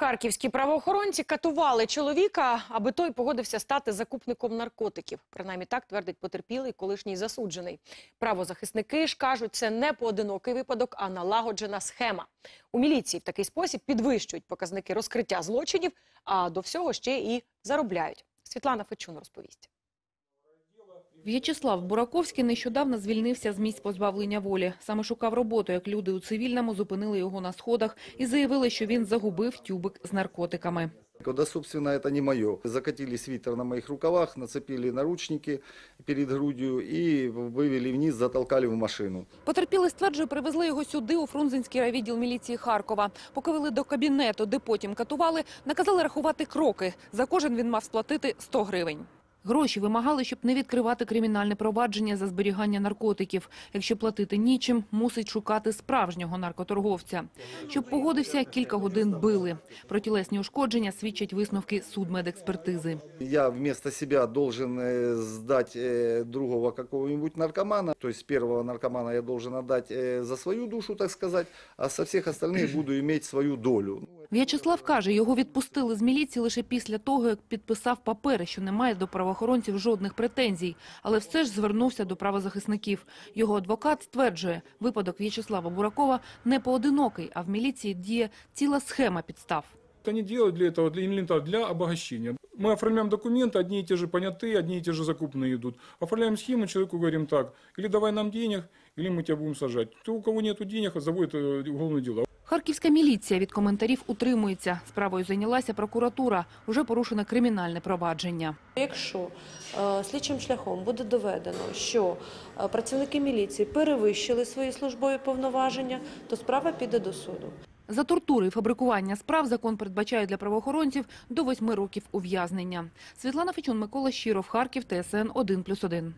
Харківські правоохоронці катували чоловіка, аби той погодився стати закупником наркотиків. Принаймні так твердить потерпілий колишній засуджений. Правозахисники ж кажуть, це не поодинокий випадок, а налагоджена схема. У міліції в такий спосіб підвищують показники розкриття злочинів, а до всього ще і заробляють. Світлана Фечун розповість. В'ячеслав Бураковський нещодавно звільнився з місць позбавлення волі. Саме шукав роботу, як люди у цивільному зупинили його на сходах і заявили, що він загубив тюбик з наркотиками. Да, собственно, это не мое. Закатили свитер на моих рукавах, нацепили наручники перед грудью и вывели вниз, затолкали в машину. Потерпілий стверджує, привезли його сюди, у Фрунзенський райвідділ міліції Харкова. Поки вели до кабінету, де потім катували, наказали рахувати кроки. За кожен він мав сплатити 100 гривень. Гроші вимагали, щоб не відкривати кримінальне провадження за зберігання наркотиків. Якщо платити нічим, мусить шукати справжнього наркоторговця. Щоб погодився, кілька годин били. Про тілесні ушкодження свідчать висновки судмедекспертизи. Я вместо себя должен э, сдать э, другого какого-нибудь наркомана. То есть первого наркомана я должен отдать э, за свою душу, так сказать, а со всех остальных буду иметь свою долю. В'ячеслав каже, його відпустили з міліції лише після того, як підписав папери, що немає до правоохоронців жодних претензій. Але все ж звернувся до правозахисників. Його адвокат стверджує, випадок В'ячеслава Буракова не поодинокий, а в міліції діє ціла схема підстав. Они делают для этого, для, элементарно, для обогащения. Мы оформляем документы, одни и те же понятые, одни и те же закупные идут. Оформляем схему, человеку говорим так, или давай нам денег, или мы тебя будем сажать. Кто, у кого нет денег, заводит э, уголовное дело. Харківська міліція від коментарів утримується. Справою зайнялася прокуратура. Уже порушено кримінальне провадження. Якщо е, слідчим шляхом буде доведено, що е, працівники міліції перевищили свої службові повноваження, то справа піде до суду. За тортури і фабрикування справ закон передбачає для правоохоронців до восьми років ув'язнення. Світлана Фечун, Микола Щиров, Харків, ТСН 1+,1.